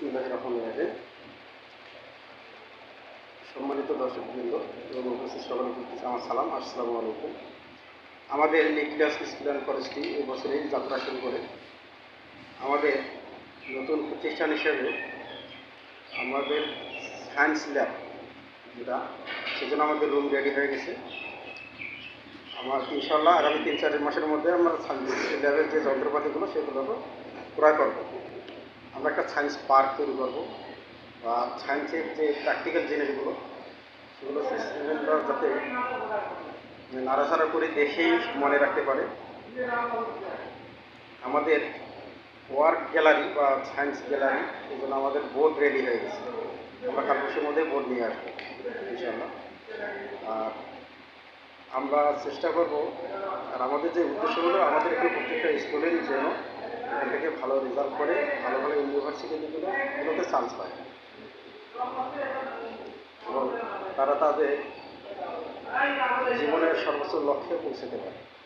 বিসমুল্লাহ রহমান রাহিম। সম্মানিত দর্শকবৃন্দ, এবং উপস্থিত প্রতি আমার সালাম, আসসালামু আলাইকুম। আমাদের নিউক্লিয়াস স্টুডেন্ট কলেজটি এই বছরেই যাত্রা শুরু করে। আমাদের নতুন প্রতিষ্ঠান হিসেবে আমাদের সায়েন্স ল্যাব যেটা, সেজন্য আমাদের রুম রেডি হয়ে গেছে। আমার ইনশাল্লাহ আগামী তিন চার মাসের মধ্যে আমরা ল্যাবের যে যন্ত্রপাতিগুলো সেগুলো ক্রয় করব। আমরা একটা সায়েন্স পার্ক তৈরি করব। বা সায়েন্সের যে প্র্যাকটিক্যাল জিনিসগুলো, সেগুলো স্টুডেন্টরা যাতে নাড়াচাড়া করে দেখেই মনে রাখতে পারে। আমাদের ওয়ার্ক গ্যালারি বা সায়েন্স গ্যালারি এগুলো আমাদের বোর্ড রেডি হয়ে গেছে। আমরা কাল পরশুর মধ্যে বোর্ড নিয়ে আসব ইনশাল্লাহ আর আমরা চেষ্টা করব, আর আমাদের যে উদ্দেশ্য হলো আমাদের প্রত্যেকটা স্টুডেন্ট যেন এখান থেকে ভালো রেজাল্ট করে, ভালো ভালো ইউনিভার্সিটিগুলো চান্স পায়। এবং তারা তাদের জীবনের সর্বোচ্চ লক্ষ্যে পৌঁছাতে পারে।